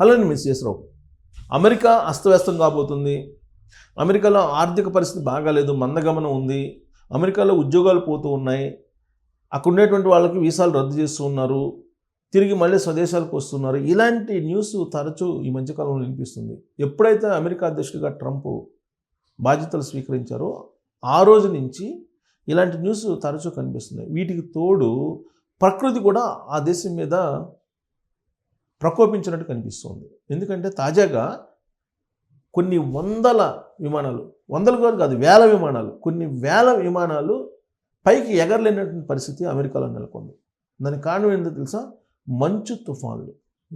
అలానే మిస్సెస్ రావు అమెరికా అస్తవ్యస్తం కాబోతుంది. అమెరికాలో ఆర్థిక పరిస్థితి బాగాలేదు మందగమనం ఉంది. అమెరికాలో ఉద్యోగాలు పోతూ ఉన్నాయి. అక్కడ ఉండేటువంటి వాళ్ళకి వీసాలు రద్దు చేస్తూ ఉన్నారు. తిరిగి మళ్ళీ స్వదేశాలకు వస్తున్నారు. ఇలాంటి న్యూస్ తరచూ ఈ మధ్యకాలంలో వినిపిస్తుంది. ఎప్పుడైతే అమెరికా అధ్యక్షుడిగా ట్రంప్ బాధ్యతలు స్వీకరించారో ఆ రోజు నుంచి ఇలాంటి న్యూస్ తరచూ కనిపిస్తున్నాయి. వీటికి తోడు ప్రకృతి కూడా ఆ దేశం మీద ప్రకోపించినట్టు కనిపిస్తుంది. ఎందుకంటే తాజాగా కొన్ని వందల విమానాలు వందలు కాదు కాదు వేల విమానాలు కొన్ని వేల విమానాలు పైకి ఎగరలేనటువంటి పరిస్థితి అమెరికాలో నెలకొంది. దానికి కారణం ఏంటో తెలుసా? మంచు తుఫాన్లు.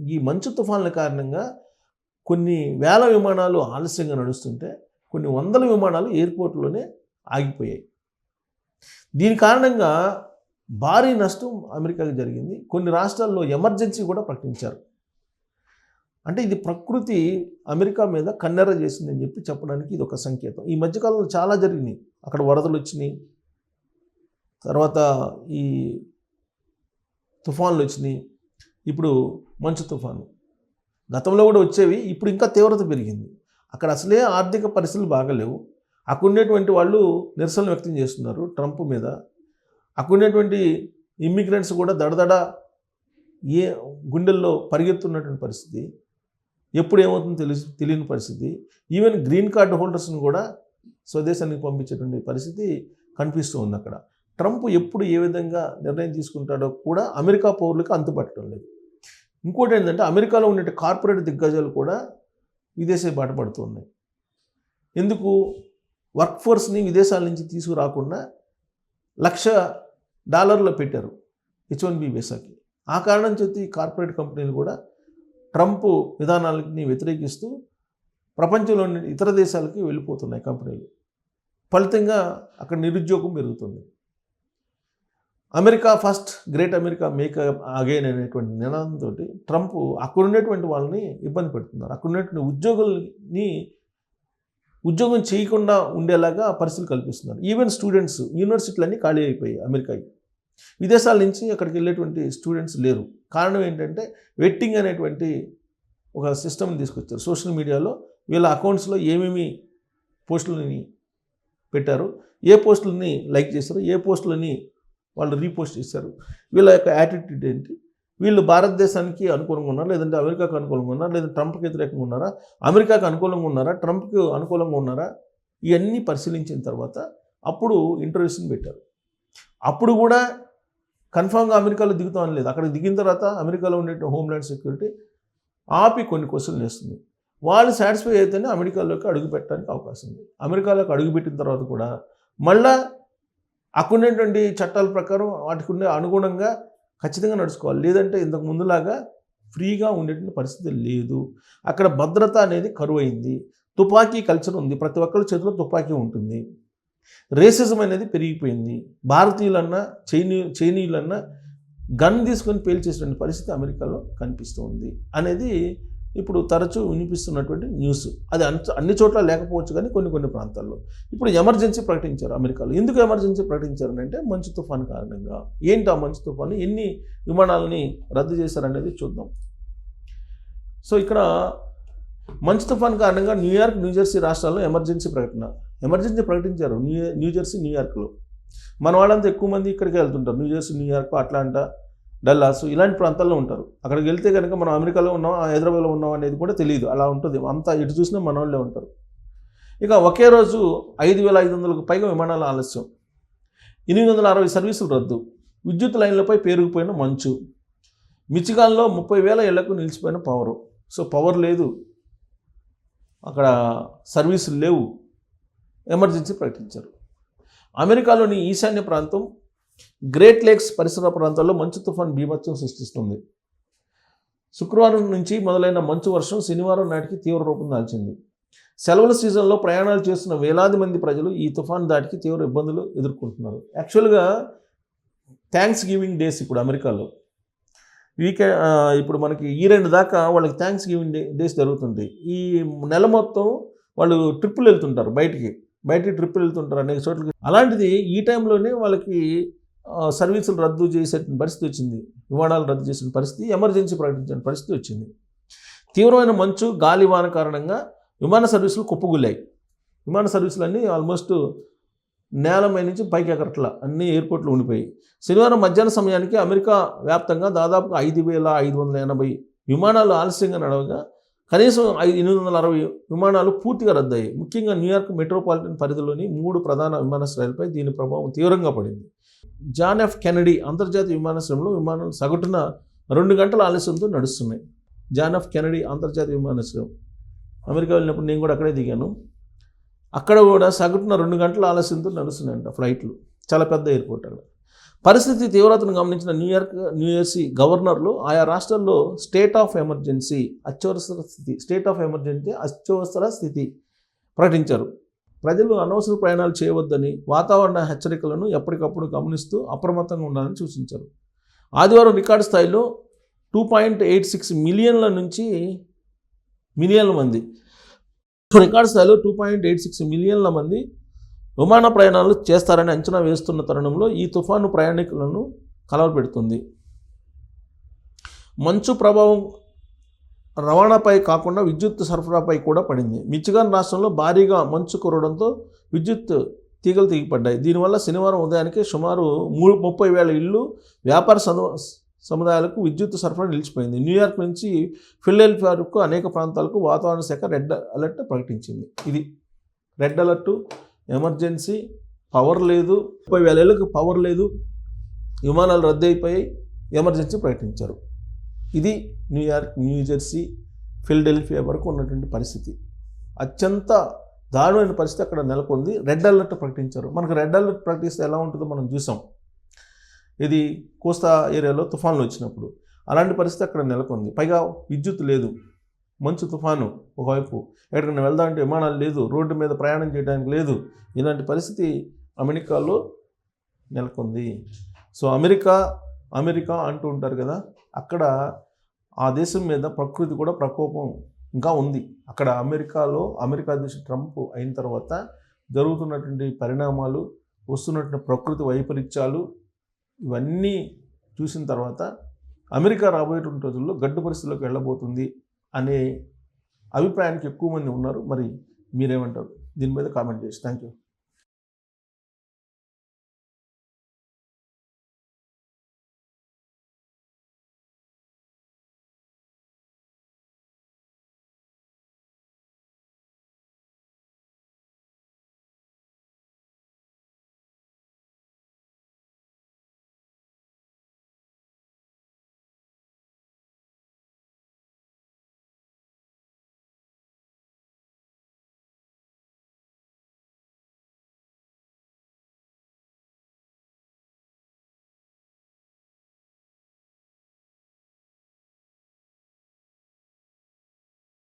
ఈ మంచు తుఫాన్ల కారణంగా కొన్ని వేల విమానాలు ఆలస్యంగా నడుస్తుంటే కొన్ని వందల విమానాలు ఎయిర్పోర్ట్లోనే ఆగిపోయాయి. దీని కారణంగా భారీ నష్టం అమెరికాకి జరిగింది. కొన్ని రాష్ట్రాల్లో ఎమర్జెన్సీ కూడా ప్రకటించారు. అంటే ఇది ప్రకృతి అమెరికా మీద కన్నెర చేసిందని చెప్పి చెప్పడానికి ఇది ఒక సంకేతం. ఈ మధ్యకాలంలో చాలా జరిగినాయి. అక్కడ వరదలు వచ్చినాయి. తర్వాత ఈ తుఫాన్లు వచ్చినాయి. ఇప్పుడు మంచు తుఫాను. గతంలో కూడా వచ్చేవి ఇప్పుడు ఇంకా తీవ్రత పెరిగింది. అక్కడ అసలే ఆర్థిక పరిస్థితులు బాగలేవు. అక్కడుండేటువంటి వాళ్ళు నిరసన వ్యక్తం చేస్తున్నారు ట్రంప్ మీద. అక్కడుండేటువంటి ఇమ్మిగ్రెంట్స్ కూడా దడదడ ఏ గుండెల్లో పరిగెత్తున్నటువంటి పరిస్థితి. ఎప్పుడు ఏమవుతుందో తెలిసి తెలియని పరిస్థితి. ఈవెన్ గ్రీన్ కార్డు హోల్డర్స్ని కూడా స్వదేశానికి పంపించేటువంటి పరిస్థితి కనిపిస్తూ ఉంది అక్కడ. ట్రంప్ ఎప్పుడు ఏ విధంగా నిర్ణయం తీసుకుంటాడో కూడా అమెరికా పౌరులకు అంతుపట్టడం లేదు. ఇంకోటి ఏంటంటే అమెరికాలో ఉండే కార్పొరేట్ దిగ్గజాలు కూడా విదేశీ బాట పడుతూ ఉన్నాయి. ఎందుకు? వర్క్ ఫోర్స్ని విదేశాల నుంచి తీసుకురాకుండా లక్ష డాలర్లు పెట్టారు హెచ్ వన్ బి వీసాకి. ఆ కారణం చేతి కార్పొరేట్ కంపెనీలు కూడా ట్రంప్ విధానాలని వ్యతిరేకిస్తూ ప్రపంచంలోని ఇతర దేశాలకి వెళ్ళిపోతున్నాయి కంపెనీలు. ఫలితంగా అక్కడ నిరుద్యోగం పెరుగుతుంది. America first great America make again అనేటువంటి నినాదంతో ట్రంప్ అక్కడ ఉండేటువంటి వాళ్ళని ఇబ్బంది పెడుతున్నారు. అక్కడ ఉన్నటువంటి ఉద్యోగుల్ని ఉద్యోగం చేయకుండా ఉండేలాగా పరిస్థితులు కల్పిస్తున్నారు. ఈవెన్ స్టూడెంట్స్ యూనివర్సిటీలన్నీ ఖాళీ అయిపోయాయి అమెరికాకి. విదేశాల నుంచి అక్కడికి వెళ్ళేటువంటి స్టూడెంట్స్ లేరు. కారణం ఏంటంటే వెట్టింగ్ అనేటువంటి ఒక సిస్టమ్ని తీసుకొచ్చారు. సోషల్ మీడియాలో వీళ్ళ అకౌంట్స్లో ఏమేమి పోస్టులని పెట్టారు ఏ పోస్టులని లైక్ చేశారు ఏ పోస్టులని వాళ్ళు రీపోస్ట్ చేశారు వీళ్ళ యొక్క యాటిట్యూడ్ ఏంటి వీళ్ళు భారతదేశానికి అనుకూలంగా ఉన్నారా లేదంటే అమెరికాకు అనుకూలంగా ఉన్నారా లేదా ట్రంప్కి వ్యతిరేకంగా ఉన్నారా అమెరికాకు అనుకూలంగా ఉన్నారా ట్రంప్కి అనుకూలంగా ఉన్నారా ఇవన్నీ పరిశీలించిన తర్వాత అప్పుడు ఇంటర్వ్యూస్ని పెట్టారు. అప్పుడు కూడా కన్ఫామ్గా అమెరికాలో దిగుతామని లేదు. అక్కడ దిగిన తర్వాత అమెరికాలో ఉండే హోమ్ల్యాండ్ సెక్యూరిటీ ఆపి కొన్ని క్వశ్చన్లు వేస్తుంది వాళ్ళు సాటిస్ఫై అయితేనే అమెరికాలోకి అడుగు పెట్టడానికి అవకాశం ఉంది. అమెరికాలోకి అడుగుపెట్టిన తర్వాత కూడా మళ్ళా అక్కడ చట్టాల ప్రకారం వాటికి ఉండే అనుగుణంగా ఖచ్చితంగా నడుచుకోవాలి. లేదంటే ఇంతకు ముందులాగా ఫ్రీగా ఉండేటువంటి పరిస్థితి లేదు. అక్కడ భద్రత అనేది కరువైంది. తుపాకీ కల్చర్ ఉంది. ప్రతి ఒక్కరి చేతిలో తుపాకీ ఉంటుంది. రేసిజం అనేది పెరిగిపోయింది. భారతీయులన్నా చైనీ చైనీయులన్నా గన్ తీసుకొని పేల్చేసినటువంటి పరిస్థితి అమెరికాలో కనిపిస్తూ ఉంది అనేది ఇప్పుడు తరచూ వినిపిస్తున్నటువంటి న్యూస్. అది అన్ని అన్ని చోట్ల లేకపోవచ్చు కానీ కొన్ని కొన్ని ప్రాంతాల్లో. ఇప్పుడు ఎమర్జెన్సీ ప్రకటించారు అమెరికాలో. ఎందుకు ఎమర్జెన్సీ ప్రకటించారు అంటే మంచు తుఫాన్ కారణంగా. ఏంటి ఆ మంచు తుఫాను? ఎన్ని విమానాలని రద్దు చేశారనేది చూద్దాం. సో ఇక్కడ మంచు తుఫాన్ కారణంగా న్యూయార్క్ న్యూజెర్సీ రాష్ట్రాల్లో ఎమర్జెన్సీ ప్రకటన. ఎమర్జెన్సీ ప్రకటించారు న్యూ న్యూజెర్సీ న్యూయార్క్లో మన వాళ్ళంతా ఎక్కువ మంది ఇక్కడికి వెళ్తుంటారు. న్యూజెర్సీ న్యూయార్క్ అట్లాంటా డల్లాస్ ఇలాంటి ప్రాంతాల్లో ఉంటారు. అక్కడికి వెళ్తే కనుక మనం అమెరికాలో ఉన్నాం హైదరాబాద్లో ఉన్నాం అనేది కూడా తెలియదు. అలా ఉంటుంది. అంతా ఎటు చూసినా మన వాళ్ళే ఉంటారు. ఇక ఒకే రోజు ఐదు వేల ఐదు వందలకు పైగా విమానాల ఆలస్యం. ఎనిమిది వందల అరవై సర్వీసులు రద్దు. విద్యుత్ లైన్లపై పేరుకుపోయిన మంచు. మిచిగాన్లో ముప్పై వేల ఇళ్ళకు నిలిచిపోయిన పవరు. సో పవర్ లేదు. అక్కడ సర్వీసులు లేవు. ఎమర్జెన్సీ ప్రకటించారు. అమెరికాలోని ఈశాన్య ప్రాంతం గ్రేట్ లేక్స్ పరిసర ప్రాంతాల్లో మంచు తుఫాన్ బీభత్సం సృష్టిస్తుంది. శుక్రవారం నుంచి మొదలైన మంచు వర్షం శనివారం నాటికి తీవ్ర రూపం దాల్చింది. సెలవుల సీజన్లో ప్రయాణాలు చేస్తున్న వేలాది మంది ప్రజలు ఈ తుఫాన్ దాటికి తీవ్ర ఇబ్బందులు ఎదుర్కొంటున్నారు. యాక్చువల్గా థ్యాంక్స్ గివింగ్ డేస్ ఇప్పుడు అమెరికాలో. వీకెండ్ ఇప్పుడు మనకి ఈ రెండు దాకా వాళ్ళకి థ్యాంక్స్ గివింగ్ డే డేస్ జరుగుతుంది. ఈ నెల మొత్తం వాళ్ళు ట్రిప్పులు వెళ్తుంటారు బయటికి. బయటికి ట్రిప్ వెళ్తుంటారు అనేక చోట్లకి. అలాంటిది ఈ టైంలోనే వాళ్ళకి సర్వీసులు రద్దు చేసే పరిస్థితి వచ్చింది. విమానాలు రద్దు చేసిన పరిస్థితి ఎమర్జెన్సీ ప్రకటించిన పరిస్థితి వచ్చింది. తీవ్రమైన మంచు గాలి వాన కారణంగా విమాన సర్వీసులు కుప్పగుల్లాయి విమాన సర్వీసులు అన్నీ ఆల్మోస్ట్ నేలమై నుంచి పైకి ఎగరట్ల అన్ని ఎయిర్పోర్ట్లు ఉండిపోయి శనివారం మధ్యాహ్న సమయానికి అమెరికా వ్యాప్తంగా దాదాపుగా ఐదు వేల ఐదు వందల ఎనభై విమానాలు ఆలస్యంగా నడవగా కనీసం ఐదు ఎనిమిది వందల అరవై విమానాలు పూర్తిగా రద్దయ్యాయి. ముఖ్యంగా న్యూయార్క్ మెట్రోపాలిటన్ పరిధిలోని మూడు ప్రధాన విమానాశ్రయాలపై దీని ప్రభావం తీవ్రంగా పడింది. జాన్ ఎఫ్ కెనడీ అంతర్జాతీయ విమానాశ్రయంలో విమానాలు సగటున రెండు గంటల ఆలస్యంతో నడుస్తున్నాయి. జాన్ ఎఫ్ కెనడీ అంతర్జాతీయ విమానాశ్రయం. అమెరికా వెళ్ళినప్పుడు నేను కూడా అక్కడే దిగాను. అక్కడ కూడా సగటున రెండు గంటల ఆలస్యంతో నడుస్తున్నాయంట ఫ్లైట్లు. చాలా పెద్ద ఎయిర్పోర్ట్ అక్కడ. పరిస్థితి తీవ్రతను గమనించిన న్యూయార్క్ న్యూజెర్సీ గవర్నర్లు ఆయా రాష్ట్రాల్లో స్టేట్ ఆఫ్ ఎమర్జెన్సీ అత్యవసర స్థితి స్టేట్ ఆఫ్ ఎమర్జెన్సీ అత్యవసర స్థితి ప్రకటించారు. ప్రజలు అనవసర ప్రయాణాలు చేయవద్దని వాతావరణ హెచ్చరికలను ఎప్పటికప్పుడు గమనిస్తూ అప్రమత్తంగా ఉండాలని సూచించారు. ఆదివారం రికార్డు స్థాయిలో టూ పాయింట్ ఎయిట్ సిక్స్ మిలియన్ల నుంచి మిలియన్ల మంది. రికార్డు స్థాయిలో టూ పాయింట్ ఎయిట్ సిక్స్ మిలియన్ల మంది విమాన ప్రయాణాలు చేస్తారని అంచనా వేస్తున్న తరుణంలో ఈ తుఫాను ప్రయాణికులను కలవపెడుతుంది. మంచు ప్రభావం రవాణాపై కాకుండా విద్యుత్ సరఫరాపై కూడా పడింది. మిచిగాన్ రాష్ట్రంలో భారీగా మంచు కురవడంతో విద్యుత్ తీగలు తెగిపడ్డాయి దీనివల్ల శనివారం ఉదయానికి సుమారు మూడు ముప్పై వేల ఇళ్ళు వ్యాపార సము సముదాయాలకు విద్యుత్ సరఫరా నిలిచిపోయింది. న్యూయార్క్ నుంచి ఫిలడెల్ఫియా వరకు అనేక ప్రాంతాలకు వాతావరణ శాఖ రెడ్ అలర్ట్ ప్రకటించింది. ఇది రెడ్ అలర్టు. ఎమర్జెన్సీ పవర్ లేదు. ముప్పై వేల ఏళ్ళకు పవర్ లేదు. విమానాలు రద్దు అయిపోయి ఎమర్జెన్సీ ప్రకటించారు. ఇది న్యూయార్క్ న్యూజెర్సీ ఫిలడెల్ఫియా వరకు ఉన్నటువంటి పరిస్థితి. అత్యంత దారుణమైన పరిస్థితి అక్కడ నెలకొంది. రెడ్ అలర్ట్ ప్రకటించారు. మనకు రెడ్ అలర్ట్ ప్రకటిస్తే ఎలా ఉంటుందో మనం చూసాం. ఇది కోస్తా ఏరియాలో తుఫాన్లు వచ్చినప్పుడు. అలాంటి పరిస్థితి అక్కడ నెలకొంది. పైగా విద్యుత్ లేదు. మంచు తుఫాను ఒకవైపు. ఎక్కడికైనా వెళ్దామంటే విమానాలు లేదు రోడ్డు మీద ప్రయాణం చేయడానికి లేదు. ఇలాంటి పరిస్థితి అమెరికాలో నెలకొంది. సో అమెరికా అమెరికా అంటూ ఉంటారు కదా అక్కడ ఆ దేశం మీద ప్రకృతి కూడా ప్రకోపం ఇంకా ఉంది. అక్కడ అమెరికాలో అమెరికా అధ్యక్షుడు ట్రంప్ అయిన తర్వాత జరుగుతున్నటువంటి పరిణామాలు వస్తున్నటువంటి ప్రకృతి వైపరీత్యాలు ఇవన్నీ చూసిన తర్వాత అమెరికా రాబోయేటువంటి రోజుల్లో గడ్డు పరిస్థితుల్లోకి వెళ్ళబోతుంది. అనే అభిప్రాయానికి ఎక్కువ మంది ఉన్నారు. మరి మీరేమంటారు? దీని మీద కామెంట్ చేసి. Thank you